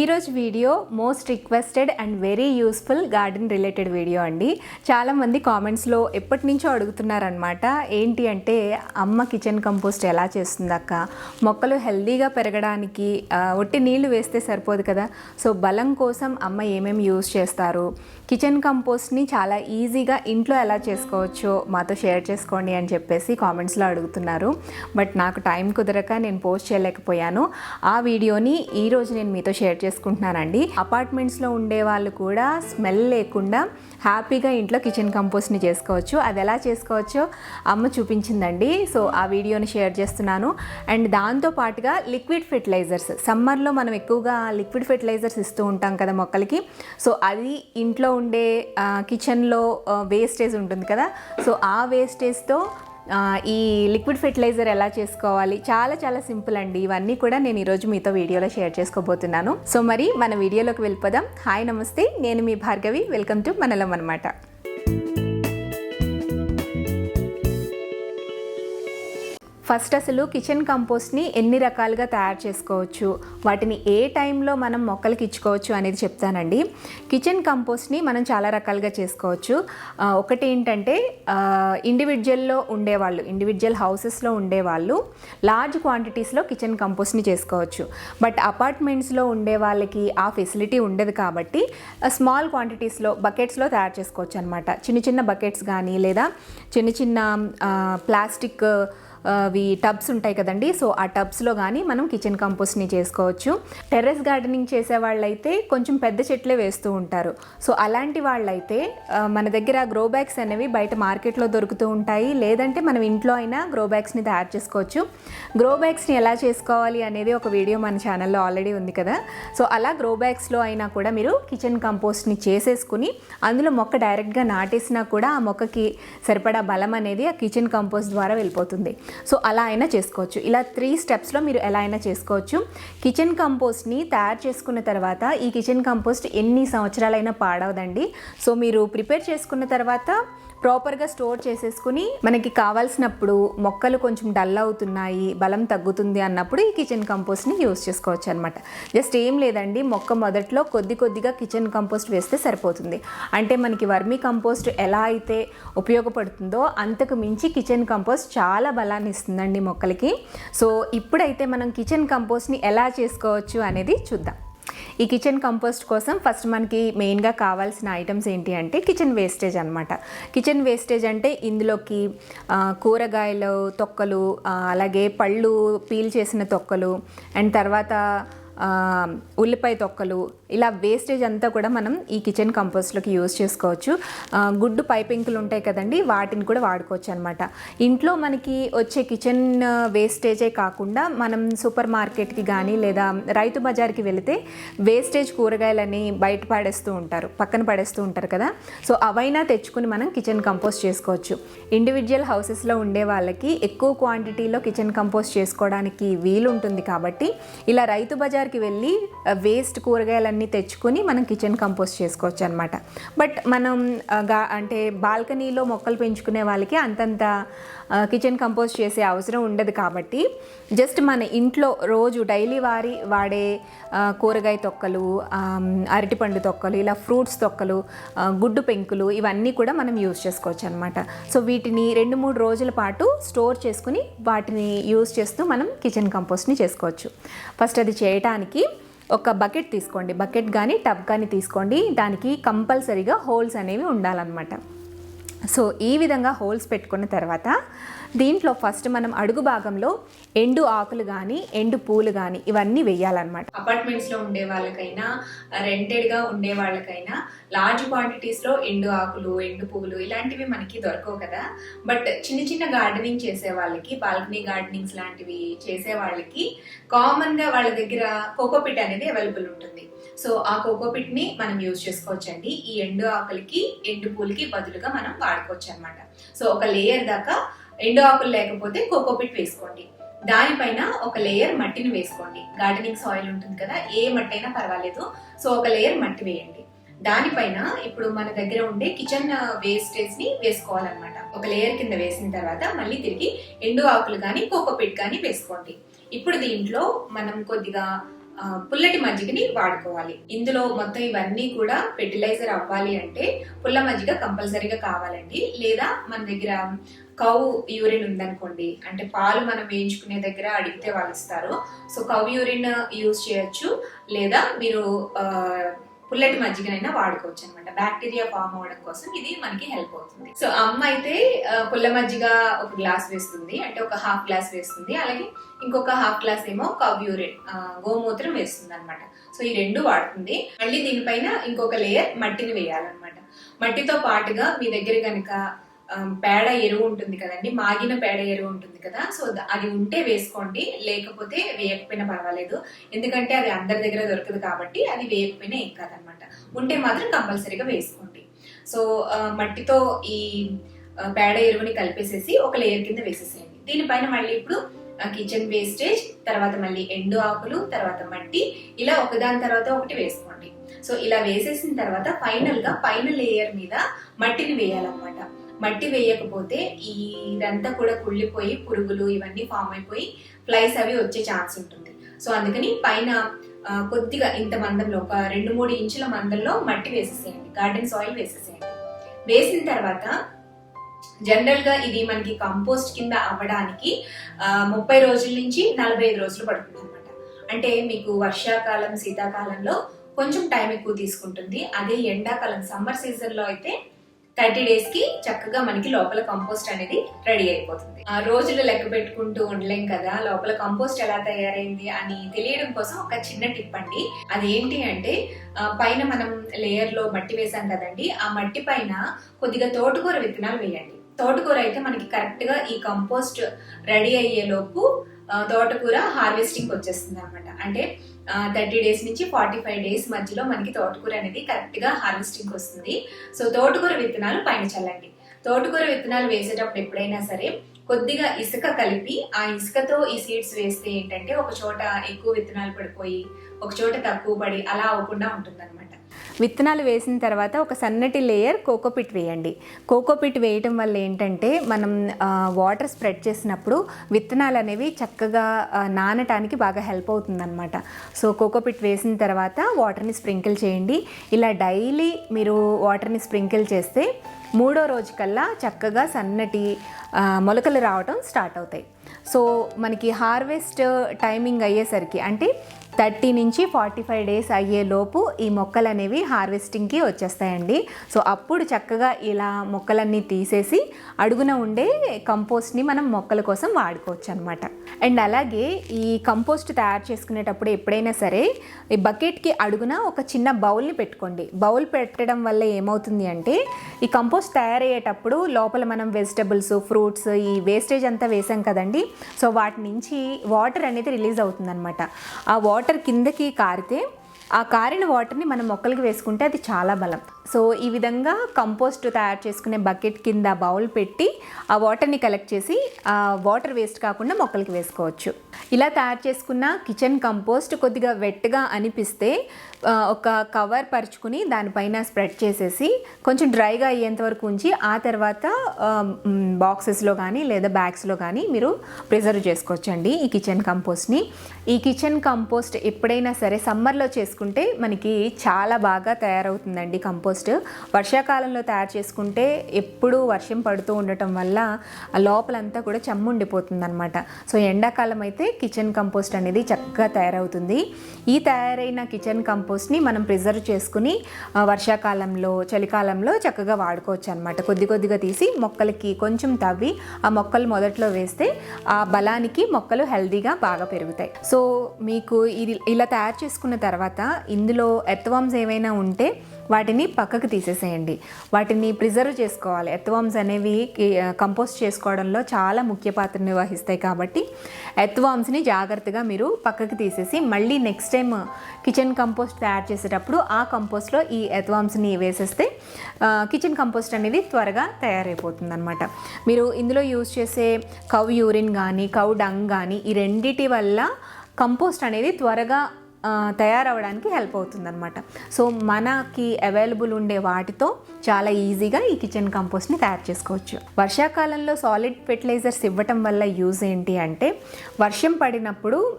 ఈరోజు video most requested and very useful garden related video అండి. చాలామంది కామెంట్స్లో ఎప్పటి నుంచో అడుగుతున్నారనమాట ఏంటి అంటే అమ్మ కిచెన్ కంపోస్ట్ ఎలా చేస్తుందక్క మొక్కలు హెల్దీగా పెరగడానికి ఒట్టి నీళ్ళు వేస్తే సరిపోదు కదా. సో బలం కోసం అమ్మ ఏమేమి యూస్ చేస్తారు? కిచెన్ కంపోస్ట్ని చాలా ఈజీగా ఇంట్లో ఎలా చేసుకోవచ్చో మాతో షేర్ చేసుకోండి అని చెప్పేసి కామెంట్స్లో అడుగుతున్నారు. బట్ నాకు టైం కుదరక నేను పోస్ట్ చేయలేకపోయాను. ఆ వీడియోని ఈ రోజు నేను మీతో షేర్ చేసుకుంటున్నానండి అపార్ట్మెంట్స్లో ఉండే వాళ్ళు కూడా స్మెల్ లేకుండా హ్యాపీగా ఇంట్లో కిచెన్ కంపోస్ట్ని చేసుకోవచ్చు. అది ఎలా చేసుకోవచ్చో అమ్మ చూపించిందండి. సో ఆ వీడియోని షేర్ చేస్తున్నాను. అండ్ దాంతో పాటుగా లిక్విడ్ ఫెర్టిలైజర్స్ సమ్మర్లో మనం ఎక్కువగా లిక్విడ్ ఫెర్టిలైజర్స్ ఇస్తూ ఉంటాం కదా మొక్కలకి. సో అది ఇంట్లో ఉండే కిచెన్లో వేస్టేజ్ ఉంటుంది కదా. సో ఆ వేస్టేజ్తో ఈ లిక్విడ్ ఫెర్టిలైజర్ ఎలా చేసుకోవాలి? చాలా చాలా సింపుల్ అండి. ఇవన్నీ కూడా నేను ఈరోజు మీతో వీడియోలో షేర్ చేసుకోబోతున్నాను. సో మరి మన వీడియోలోకి వెళ్ళిపోదాం. హాయ్ నమస్తే. నేను మీ భార్గవి. వెల్కమ్ టు మనలం అనమాట ఫస్ట్ అసలు కిచెన్ కంపోస్ట్ని ఎన్ని రకాలుగా తయారు చేసుకోవచ్చు? వాటిని ఏ టైంలో మనం మొక్కలకి ఇచ్చుకోవచ్చు అనేది చెప్తానండి. కిచెన్ కంపోస్ట్ని మనం చాలా రకాలుగా చేసుకోవచ్చు. ఒకటి ఏంటంటే ఇండివిజువల్లో ఉండేవాళ్ళు ఇండివిజువల్ హౌసెస్లో ఉండేవాళ్ళు లార్జ్ క్వాంటిటీస్లో కిచెన్ కంపోస్ట్ని చేసుకోవచ్చు. బట్ అపార్ట్మెంట్స్లో ఉండే వాళ్ళకి ఆ ఫెసిలిటీ ఉండదు కాబట్టి స్మాల్ క్వాంటిటీస్లో బకెట్స్లో తయారు చేసుకోవచ్చు అనమాట చిన్న చిన్న బకెట్స్ కానీ లేదా చిన్న చిన్న ప్లాస్టిక్ అవి టబ్స్ ఉంటాయి కదండి. సో ఆ టబ్స్లో కానీ మనం కిచెన్ కంపోస్ట్ని చేసుకోవచ్చు. టెర్రస్ గార్డెనింగ్ చేసే వాళ్ళైతే కొంచెం పెద్ద చెట్లే వేస్తూ ఉంటారు. సో అలాంటి వాళ్ళైతే మన దగ్గర గ్రో బ్యాగ్స్ అనేవి బయట మార్కెట్లో దొరుకుతూ ఉంటాయి. లేదంటే మనం ఇంట్లో అయినా గ్రో బ్యాగ్స్ని తయారు చేసుకోవచ్చు. గ్రో బ్యాగ్స్ని ఎలా చేసుకోవాలి అనేది ఒక వీడియో మన ఛానల్లో ఆల్రెడీ ఉంది కదా. సో అలా గ్రో బ్యాగ్స్లో అయినా కూడా మీరు కిచెన్ కంపోస్ట్ని చేసేసుకుని అందులో మొక్క డైరెక్ట్గా నాటేసినా కూడా ఆ మొక్కకి సరిపడా బలం అనేది ఆ కిచెన్ కంపోస్ట్ ద్వారా వెళ్ళిపోతుంది. సో అలా అయినా చేసుకోవచ్చు. ఇలా త్రీ స్టెప్స్లో మీరు ఎలా అయినా చేసుకోవచ్చు. కిచెన్ కంపోస్ట్ని తయారు చేసుకున్న తర్వాత ఈ కిచెన్ కంపోస్ట్ ఎన్ని సంవత్సరాలైనా పాడవదండి. సో మీరు ప్రిపేర్ చేసుకున్న తర్వాత ప్రాపర్గా స్టోర్ చేసేసుకుని మనకి కావాల్సినప్పుడు మొక్కలు కొంచెం డల్ అవుతున్నాయి బలం తగ్గుతుంది అన్నప్పుడు ఈ కిచెన్ కంపోస్ట్ని యూస్ చేసుకోవచ్చు అనమాట జస్ట్ ఏం లేదండి మొక్క మొదట్లో కొద్ది కొద్దిగా కిచెన్ కంపోస్ట్ వేస్తే సరిపోతుంది. అంటే మనకి వర్మీ కంపోస్ట్ ఎలా అయితే ఉపయోగపడుతుందో అంతకు మించి కిచెన్ కంపోస్ట్ చాలా బలాన్ని ఇస్తుందండి మొక్కలకి. సో ఇప్పుడైతే మనం కిచెన్ కంపోస్ట్ని ఎలా చేసుకోవచ్చు అనేది చూద్దాం. ఈ కిచెన్ కంపోస్ట్ కోసం ఫస్ట్ మనకి మెయిన్గా కావాల్సిన ఐటమ్స్ ఏంటి అంటే కిచెన్ వేస్టేజ్ అనమాట కిచెన్ వేస్టేజ్ అంటే ఇందులోకి కూరగాయలు తొక్కలు అలాగే పళ్ళు పీల్ చేసిన తొక్కలు అండ్ తర్వాత ఉల్లిపాయ తొక్కలు ఇలా వేస్టేజ్ అంతా కూడా మనం ఈ కిచెన్ కంపోస్ట్లోకి యూజ్ చేసుకోవచ్చు. గుడ్డు పైపింకులు ఉంటాయి కదండి వాటిని కూడా వాడుకోవచ్చు అనమాట ఇంట్లో మనకి వచ్చే కిచెన్ వేస్టేజే కాకుండా మనం సూపర్ మార్కెట్కి కానీ లేదా రైతు బజార్కి వెళితే వేస్టేజ్ కూరగాయలని బయట పడేస్తూ ఉంటారు పక్కన పడేస్తూ ఉంటారు కదా. సో అవైనా తెచ్చుకుని మనం కిచెన్ కంపోస్ట్ చేసుకోవచ్చు. ఇండివిజువల్ హౌసెస్లో ఉండే వాళ్ళకి ఎక్కువ క్వాంటిటీలో కిచెన్ కంపోస్ట్ చేసుకోవడానికి వీలు ఉంటుంది కాబట్టి ఇలా రైతు బజార్కి వెళ్ళి వేస్ట్ కూరగాయలన్నీ అన్నీ తెచ్చుకొని మనం కిచెన్ కంపోస్ట్ చేసుకోవచ్చు అనమాట బట్ మనం గా- అంటే బాల్కనీలో మొక్కలు పెంచుకునే వాళ్ళకి అంతంత కిచెన్ కంపోస్ట్ చేసే అవసరం ఉండదు కాబట్టి జస్ట్ మన ఇంట్లో రోజు డైలీ వారి వాడే కూరగాయ తొక్కలు అరటిపండు తొక్కలు ఇలా ఫ్రూట్స్ తొక్కలు గుడ్డు పెంకులు ఇవన్నీ కూడా మనం యూజ్ చేసుకోవచ్చు అనమాట సో వీటిని రెండు మూడు రోజుల పాటు స్టోర్ చేసుకుని వాటిని యూజ్ చేస్తూ మనం కిచెన్ కంపోస్ట్ని చేసుకోవచ్చు. ఫస్ట్ అది చేయటానికి ఒక బకెట్ తీసుకోండి. బకెట్ కానీ టబ్ కానీ తీసుకోండి. దానికి కంపల్సరీగా హోల్స్ అనేవి ఉండాలన్నమాట. సో ఈ విధంగా హోల్స్ పెట్టుకున్న తర్వాత దీంట్లో ఫస్ట్ మనం అడుగు భాగంలో ఎండు ఆకులు కానీ ఎండు పూలు కానీ ఇవన్నీ వేయాలన్నమాట. అపార్ట్మెంట్స్లో ఉండే వాళ్ళకైనా రెంటెడ్గా ఉండే వాళ్ళకైనా లార్జ్ క్వాంటిటీస్లో ఎండు ఆకులు ఎండు పూలు ఇలాంటివి మనకి దొరకవు కదా. బట్ చిన్న చిన్న గార్డెనింగ్ చేసే వాళ్ళకి బాల్కనీ గార్డెనింగ్స్ లాంటివి చేసే వాళ్ళకి కామన్గా వాళ్ళ దగ్గర కోకోపిట్ అనేది అవైలబుల్ ఉంటుంది. సో ఆ కోకోపిట్ని మనం యూజ్ చేసుకోవచ్చండి. ఈ ఎండు ఆకులకి ఎండు పూలకి బదులుగా మనం వాడుకోవచ్చు అనమాట సో ఒక లేయర్ దాకా ఎండు ఆకులు లేకపోతే కోకోపిట్ వేసుకోండి. దానిపైన ఒక లేయర్ మట్టిని వేసుకోండి. గార్డెనింగ్ సాయిల్ ఉంటుంది కదా ఏ మట్టి అయినా పర్వాలేదు. సో ఒక లేయర్ మట్టి వేయండి. దానిపైన ఇప్పుడు మన దగ్గర ఉండే కిచెన్ వేస్టేజ్ని వేసుకోవాలన్నమాట. ఒక లేయర్ కింద వేసిన తర్వాత మళ్ళీ తిరిగి ఎండు ఆకులు కానీ కోకోపిట్ కానీ వేసుకోండి. ఇప్పుడు దీంట్లో మనం కొద్దిగా పుల్లటి మజ్జిగని వాడుకోవాలి. ఇందులో మొత్తం ఇవన్నీ కూడా ఫెర్టిలైజర్ అవ్వాలి అంటే పుల్ల మజ్జిగ కంపల్సరీగా కావాలండి. లేదా మన దగ్గర కౌ యూరిన్ ఉందనుకోండి అంటే పాలు మనం వేయించుకునే దగ్గర అడిగితే వాళ్ళు ఇస్తారు. సో కౌ యూరిన్ యూజ్ చేయొచ్చు. లేదా మీరు పుల్లటి మజ్జిగనైనా వాడుకోవచ్చు అనమాట బ్యాక్టీరియా ఫామ్ అవ్వడం కోసం ఇది మనకి హెల్ప్ అవుతుంది. సో అమ్మ అయితే పుల్ల మజ్జిగ ఒక గ్లాస్ వేస్తుంది. అంటే ఒక హాఫ్ గ్లాస్ వేస్తుంది. అలాగే ఇంకొక హాఫ్ గ్లాస్ ఏమో ఒక యూరిన్ గోమూత్రం వేస్తుంది అనమాట సో ఈ రెండు వాడుతుంది. మళ్ళీ దీనిపైన ఇంకొక లేయర్ మట్టిని వేయాలన్నమాట. మట్టితో పాటుగా మీ దగ్గర కనుక పేడ ఎరువు ఉంటుంది కదండి మాగిన పేడ ఎరువు ఉంటుంది కదా సో అది ఉంటే వేసుకోండి లేకపోతే వేయకపోయినా పర్వాలేదు. ఎందుకంటే అది అందరి దగ్గర దొరకదు కాబట్టి అది వేయకపోయినా ఏం కాదనమాట. ఉంటే మాత్రం కంపల్సరీగా వేసుకోండి. సో మట్టితో ఈ పేడ ఎరువుని కలిపేసేసి ఒక లేయర్ కింద వేసేసేయండి. దీనిపైన మళ్ళీ ఇప్పుడు కిచెన్ వేస్టేజ్ తర్వాత మళ్ళీ ఎండు ఆకులు తర్వాత మట్టి ఇలా ఒకదాని తర్వాత ఒకటి వేసుకోండి. సో ఇలా వేసేసిన తర్వాత ఫైనల్గా పైన లేయర్ మీద మట్టిని వేయాలన్నమాట. మట్టి వేయకపోతే ఈ ఇదంతా కూడా కుళ్ళిపోయి పురుగులు ఇవన్నీ ఫామ్ అయిపోయి ఫ్లైస్ అవి వచ్చే ఛాన్స్ ఉంటుంది. సో అందుకని పైన కొద్దిగా ఇంత మందంలో ఒక రెండు మూడు ఇంచుల మందంలో మట్టి వేసేసేయండి. గార్డెన్ సాయిల్ వేసేసేయండి. వేసిన తర్వాత జనరల్గా ఇది మనకి కంపోస్ట్ కింద అవ్వడానికి ముప్పై రోజుల నుంచి నలభై ఐదు రోజులు పడుతుంది. అంటే మీకు వర్షాకాలం శీతాకాలంలో కొంచెం టైం ఎక్కువ తీసుకుంటుంది. అదే ఎండాకాలం సమ్మర్ సీజన్లో అయితే థర్టీ డేస్కి చక్కగా మనకి లోపల కంపోస్ట్ అనేది రెడీ అయిపోతుంది. ఆ రోజులు లెక్క పెట్టుకుంటూ ఉండలేం కదా లోపల కంపోస్ట్ ఎలా తయారైంది అని తెలియడం కోసం ఒక చిన్న టిప్ అండి. అదేంటి అంటే పైన మనం లేయర్లో మట్టి వేసాం కదండి ఆ మట్టి పైన కొద్దిగా తోటకూర విత్తనాలు వేయండి. తోటకూర అయితే మనకి కరెక్ట్గా ఈ కంపోస్ట్ రెడీ అయ్యేలోపు తోటకూర హార్వెస్టింగ్ వచ్చేస్తుంది అనమాట అంటే థర్టీ డేస్ నుంచి ఫార్టీ ఫైవ్ డేస్ మధ్యలో మనకి తోటకూర అనేది కరెక్ట్గా హార్వెస్టింగ్ వస్తుంది. సో తోటకూర విత్తనాలు పైన చల్లండి. తోటకూర విత్తనాలు వేసేటప్పుడు ఎప్పుడైనా సరే కొద్దిగా ఇసుక కలిపి ఆ ఇసుకతో ఈ సీడ్స్ వేస్తే ఏంటంటే ఒక చోట ఎక్కువ విత్తనాలు పడిపోయి ఒక చోట తక్కువ పడి అలా అవ్వకుండా ఉంటుంది విత్తనాలు వేసిన తర్వాత ఒక సన్నటి లేయర్ కోకోపిట్ వేయండి. కోకోపిట్ వేయటం వల్ల ఏంటంటే మనం వాటర్ స్ప్రెడ్ చేసినప్పుడు విత్తనాలు అనేవి చక్కగా నానటానికి బాగా హెల్ప్ అవుతుందన్నమాట. సో కోకోపిట్ వేసిన తర్వాత వాటర్ని స్ప్రింకిల్ చేయండి. ఇలా డైలీ మీరు వాటర్ని స్ప్రింకిల్ చేస్తే మూడో రోజు కల్లా చక్కగా సన్నటి మొలకలు రావటం స్టార్ట్ అవుతాయి. సో మనకి హార్వెస్ట్ టైమింగ్ అయ్యేసరికి అంటే థర్టీ నుంచి ఫార్టీ ఫైవ్ డేస్ అయ్యేలోపు ఈ మొక్కలు అనేవి హార్వెస్టింగ్కి వచ్చేస్తాయండి. సో అప్పుడు చక్కగా ఇలా మొక్కలన్నీ తీసేసి అడుగున ఉండే కంపోస్ట్ని మనం మొక్కల కోసం వాడుకోవచ్చు అనమాట అండ్ అలాగే ఈ కంపోస్ట్ తయారు చేసుకునేటప్పుడు ఎప్పుడైనా సరే ఈ బకెట్కి అడుగున ఒక చిన్న బౌల్ని పెట్టుకోండి. బౌల్ పెట్టడం వల్ల ఏమవుతుంది అంటే ఈ కంపోస్ట్ తయారయ్యేటప్పుడు లోపల మనం వెజిటబుల్స్ ఫ్రూట్స్ ఈ వేస్టేజ్ అంతా వేసాం కదండి. సో వాటి నుంచి వాటర్ అనేది రిలీజ్ అవుతుందన్నమాట. ఆ వాటర్ వాటర్ కిందకి కారితే ఆ కారిన వాటర్ని మనం మొక్కలకి వేసుకుంటే అది చాలా బలం. సో ఈ విధంగా కంపోస్ట్ తయారు చేసుకునే బకెట్ కింద బౌల్ పెట్టి ఆ వాటర్ని కలెక్ట్ చేసి ఆ వాటర్ వేస్ట్ కాకుండా మొక్కలకి వేసుకోవచ్చు. ఇలా తయారు చేసుకున్న కిచెన్ కంపోస్ట్ కొద్దిగా వెట్గా అనిపిస్తే ఒక కవర్ పరుచుకుని దానిపైన స్ప్రెడ్ చేసేసి కొంచెం డ్రైగా అయ్యేంత వరకు ఉంచి ఆ తర్వాత బాక్సెస్లో కానీ లేదా బ్యాగ్స్లో కానీ మీరు ప్రిజర్వ్ చేసుకోవచ్చండి ఈ కిచెన్ కంపోస్ట్ని. ఈ కిచెన్ కంపోస్ట్ ఎప్పుడైనా సరే సమ్మర్లో చేసుకుంటే మనకి చాలా బాగా తయారవుతుందండి కంపోస్ట్. వర్షాకాలంలో తయారు చేసుకుంటే ఎప్పుడూ వర్షం పడుతూ ఉండటం వల్ల లోపలంతా కూడా చెమ్ము ఉండిపోతుంది అనమాట సో ఎండాకాలం అయితే కిచెన్ కంపోస్ట్ అనేది చక్కగా తయారవుతుంది. ఈ తయారైన కిచెన్ కంపోస్ట్ని మనం ప్రిజర్వ్ చేసుకుని వర్షాకాలంలో చలికాలంలో చక్కగా వాడుకోవచ్చు అనమాట కొద్ది కొద్దిగా తీసి మొక్కలకి కొంచెం తవ్వి ఆ మొక్కలు మొదట్లో వేస్తే ఆ బలానికి మొక్కలు హెల్దీగా బాగా పెరుగుతాయి. సో మీకు ఇది ఇలా తయారు చేసుకున్న తర్వాత ఇందులో ఎర్త్వామ్స్ ఏమైనా ఉంటే వాటిని పక్కకు తీసేసేయండి. వాటిని ప్రిజర్వ్ చేసుకోవాలి. ఎత్వామ్స్ అనేవి కంపోస్ట్ చేసుకోవడంలో చాలా ముఖ్య పాత్ర నిర్వహిస్తాయి కాబట్టి ఎత్వామ్స్ని జాగ్రత్తగా మీరు పక్కకు తీసేసి మళ్ళీ నెక్స్ట్ టైం కిచెన్ కంపోస్ట్ తయారు చేసేటప్పుడు ఆ కంపోస్ట్లో ఈ ఎత్వామ్స్ని వేసేస్తే కిచెన్ కంపోస్ట్ అనేది త్వరగా తయారైపోతుంది అనమాట మీరు ఇందులో యూజ్ చేసే కవ్ యూరిన్ కానీ కవ్ డంగ్ కానీ ఈ రెండిటి వల్ల కంపోస్ట్ అనేది త్వరగా తయారవడానికి హెల్ప్ అవుతుందన్నమాట. సో మనకి అవైలబుల్ ఉండే వాటితో చాలా ఈజీగా ఈ కిచెన్ కంపోస్ట్ని తయారు చేసుకోవచ్చు. వర్షాకాలంలో సాలిడ్ ఫెర్టిలైజర్స్ ఇవ్వటం వల్ల యూజ్ ఏంటి అంటే వర్షం పడినప్పుడు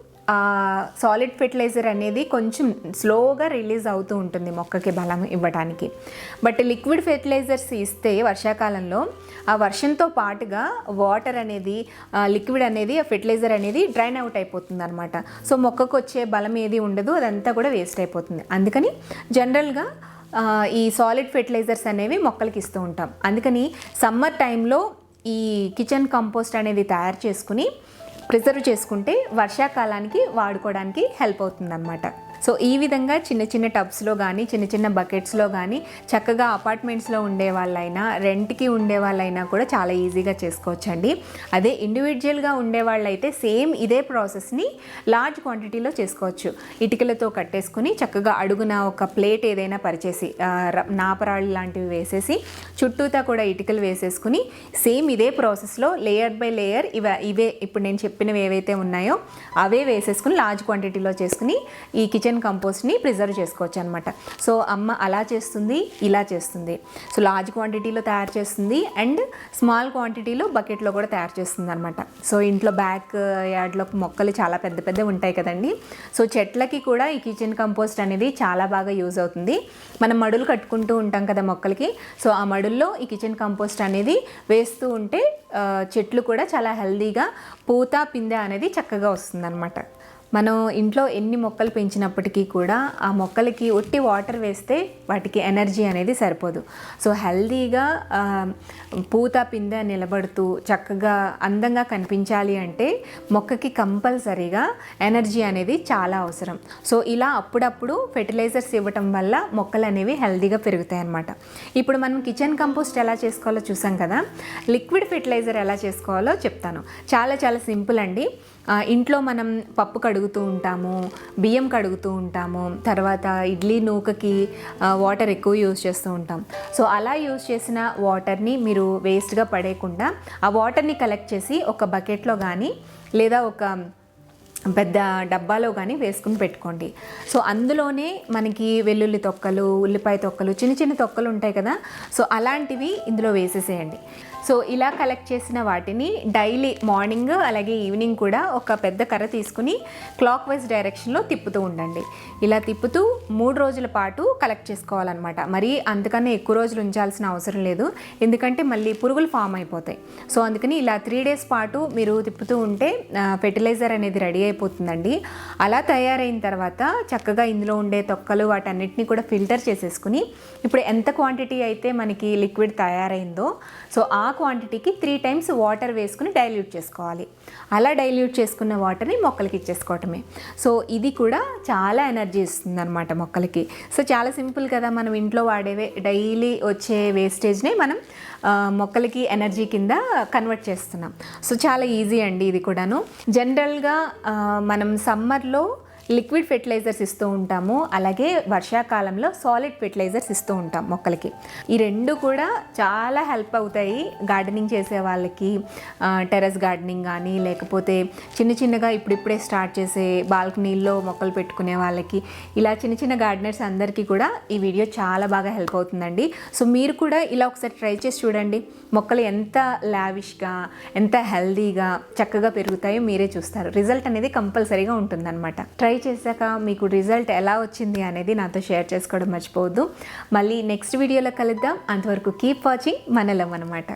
సాలిడ్ ఫెర్టిలైజర్ అనేది కొంచెం స్లోగా రిలీజ్ అవుతూ ఉంటుంది మొక్కకి బలం ఇవ్వడానికి బట్ లిక్విడ్ ఫెర్టిలైజర్స్ ఇస్తే వర్షాకాలంలో ఆ వర్షంతో పాటుగా వాటర్ అనేది లిక్విడ్ అనేది ఆ ఫెర్టిలైజర్ అనేది డ్రైన్ అవుట్ అయిపోతుంది అనమాట సో మొక్కకు వచ్చే బలం ఏది ఉండదు అదంతా కూడా వేస్ట్ అయిపోతుంది. అందుకని జనరల్గా ఈ సాలిడ్ ఫెర్టిలైజర్స్ అనేవి మొక్కలకి ఇస్తూ ఉంటాం. అందుకని సమ్మర్ టైంలో ఈ కిచెన్ కంపోస్ట్ అనేది తయారు చేసుకుని ప్రిజర్వ్ చేసుకుంటే వర్షాకాలానికి వాడుకోవడానికి హెల్ప్ అవుతుందన్నమాట. సో ఈ విధంగా చిన్న చిన్న టబ్స్లో కానీ చిన్న చిన్న బకెట్స్లో కానీ చక్కగా అపార్ట్మెంట్స్లో ఉండే వాళ్ళైనా రెంట్కి ఉండే వాళ్ళైనా కూడా చాలా ఈజీగా చేసుకోవచ్చండి. అదే ఇండివిజువల్గా ఉండే వాళ్ళైతే సేమ్ ఇదే ప్రాసెస్ని లార్జ్ క్వాంటిటీలో చేసుకోవచ్చు. ఇటుకలతో కట్టేసుకుని చక్కగా అడుగున ఒక ప్లేట్ ఏదైనా పరిచేసి నాపరాళ్ళు లాంటివి వేసేసి చుట్టూతా కూడా ఇటుకలు వేసేసుకుని సేమ్ ఇదే ప్రాసెస్లో లేయర్ బై లేయర్ ఇవ ఇవే ఇప్పుడు నేను చెప్పినవి ఏవైతే ఉన్నాయో అవే వేసేసుకుని లార్జ్ క్వాంటిటీలో చేసుకుని ఈ కిచెన్ కంపోస్ట్ని ప్రిజర్వ్ చేసుకోవచ్చు అనమాట సో అమ్మ అలా చేస్తుంది ఇలా చేస్తుంది. సో లార్జ్ క్వాంటిటీలో తయారు చేస్తుంది అండ్ స్మాల్ క్వాంటిటీలో బకెట్లో కూడా తయారు చేస్తుంది అనమాట సో ఇంట్లో బ్యాక్ యార్డ్లో మొక్కలు చాలా పెద్ద పెద్ద ఉంటాయి కదండి. సో చెట్లకి కూడా ఈ కిచెన్ కంపోస్ట్ అనేది చాలా బాగా యూజ్ అవుతుంది. మనం మడులు కట్టుకుంటూ ఉంటాం కదా మొక్కలకి. సో ఆ మడుల్లో ఈ కిచెన్ కంపోస్ట్ అనేది వేస్తూ ఉంటే చెట్లు కూడా చాలా హెల్దీగా పూత పిందె అనేది చక్కగా వస్తుందన్నమాట. మనం ఇంట్లో ఎన్ని మొక్కలు పెంచినప్పటికీ కూడా ఆ మొక్కలకి ఒట్టి వాటర్ వేస్తే వాటికి ఎనర్జీ అనేది సరిపోదు. సో హెల్దీగా పూత పిందె నిలబడుతూ చక్కగా అందంగా కనిపించాలి అంటే మొక్కకి కంపల్సరీగా ఎనర్జీ అనేది చాలా అవసరం. సో ఇలా అప్పుడప్పుడు ఫెర్టిలైజర్స్ ఇవ్వటం వల్ల మొక్కలు అనేవి హెల్దీగా పెరుగుతాయి అన్నమాట. ఇప్పుడు మనం కిచెన్ కంపోస్ట్ ఎలా చేసుకోవాలో చూసాం కదా? లిక్విడ్ ఫెర్టిలైజర్ ఎలా చేసుకోవాలో చెప్తాను. చాలా చాలా సింపుల్ అండి. ఇంట్లో మనం పప్పు కడుగు కడుగుతూ ఉంటాము బియ్యం కడుగుతూ ఉంటాము తర్వాత ఇడ్లీ నూకకి వాటర్ ఎక్కువ యూజ్ చేస్తూ ఉంటాం. సో అలా యూజ్ చేసిన వాటర్ని మీరు వేస్ట్గా పడేయకుండా ఆ వాటర్ని కలెక్ట్ చేసి ఒక బకెట్లో కానీ లేదా ఒక పెద్ద డబ్బాలో కానీ వేసుకుని పెట్టుకోండి. సో అందులోనే మనకి వెల్లుల్లి తొక్కలు ఉల్లిపాయ తొక్కలు చిన్న చిన్న తొక్కలు ఉంటాయి కదా? సో అలాంటివి ఇందులో వేసేసేయండి. సో ఇలా కలెక్ట్ చేసిన వాటిని డైలీ మార్నింగ్ అలాగే ఈవినింగ్ కూడా ఒక పెద్ద కర్ర తీసుకుని క్లాక్ వైజ్ డైరెక్షన్లో తిప్పుతూ ఉండండి. ఇలా తిప్పుతూ మూడు రోజుల పాటు కలెక్ట్ చేసుకోవాలన్నమాట. మరి అందుకనే ఎక్కువ రోజులు ఉంచాల్సిన అవసరం లేదు. ఎందుకంటే మళ్ళీ పురుగులు ఫామ్ అయిపోతాయి. సో అందుకని ఇలా త్రీ డేస్ పాటు మీరు తిప్పుతూ ఉంటే ఫెర్టిలైజర్ అనేది రెడీ అయిపోతుందండి. అలా తయారైన తర్వాత చక్కగా ఇందులో ఉండే తొక్కలు వాటన్నిటిని కూడా ఫిల్టర్ చేసేసుకుని ఇప్పుడు ఎంత క్వాంటిటీ అయితే మనకి లిక్విడ్ తయారైందో సో ఆ క్వాంటిటీకి త్రీ టైమ్స్ వాటర్ వేసుకుని డైల్యూట్ చేసుకోవాలి. అలా డైల్యూట్ చేసుకున్న వాటర్ని మొక్కలకి ఇచ్చేసుకోవటమే. సో ఇది కూడా చాలా ఎనర్జీ ఇస్తుంది అనమాట మొక్కలకి. సో చాలా సింపుల్ కదా మనం ఇంట్లో వాడేవే డైలీ వచ్చే వేస్టేజ్ని మనం మొక్కలకి ఎనర్జీ కింద కన్వర్ట్ చేస్తున్నాం. సో చాలా ఈజీ అండి ఇది కూడాను. జనరల్గా మనం సమ్మర్లో లిక్విడ్ ఫెర్టిలైజర్స్ ఇస్తూ ఉంటాము. అలాగే వర్షాకాలంలో సాలిడ్ ఫెర్టిలైజర్స్ ఇస్తూ ఉంటాం మొక్కలకి. ఈ రెండు కూడా చాలా హెల్ప్ అవుతాయి గార్డెనింగ్ చేసే వాళ్ళకి. టెర్రస్ గార్డెనింగ్ కానీ లేకపోతే చిన్న చిన్నగా ఇప్పుడిప్పుడే స్టార్ట్ చేసే బాల్కనీల్లో మొక్కలు పెట్టుకునే వాళ్ళకి. ఇలా చిన్న చిన్న గార్డెనర్స్ అందరికీ కూడా ఈ వీడియో చాలా బాగా హెల్ప్ అవుతుందండి. సో మీరు కూడా ఇలా ఒకసారి ట్రై చేసి చూడండి. మొక్కలు ఎంత లావిష్గా ఎంత హెల్దీగా చక్కగా పెరుగుతాయో మీరే చూస్తారు. రిజల్ట్ అనేది కంపల్సరీగా ఉంటుందన్నమాట. ట్రై ట్రై చేశాక మీకు రిజల్ట్ ఎలా వచ్చింది అనేది నాతో షేర్ చేసుకోవడం మర్చిపోవద్దు. మళ్ళీ నెక్స్ట్ వీడియోలో కలుద్దాం. అంతవరకు కీప్ వాచింగ్ మనలం అనమాట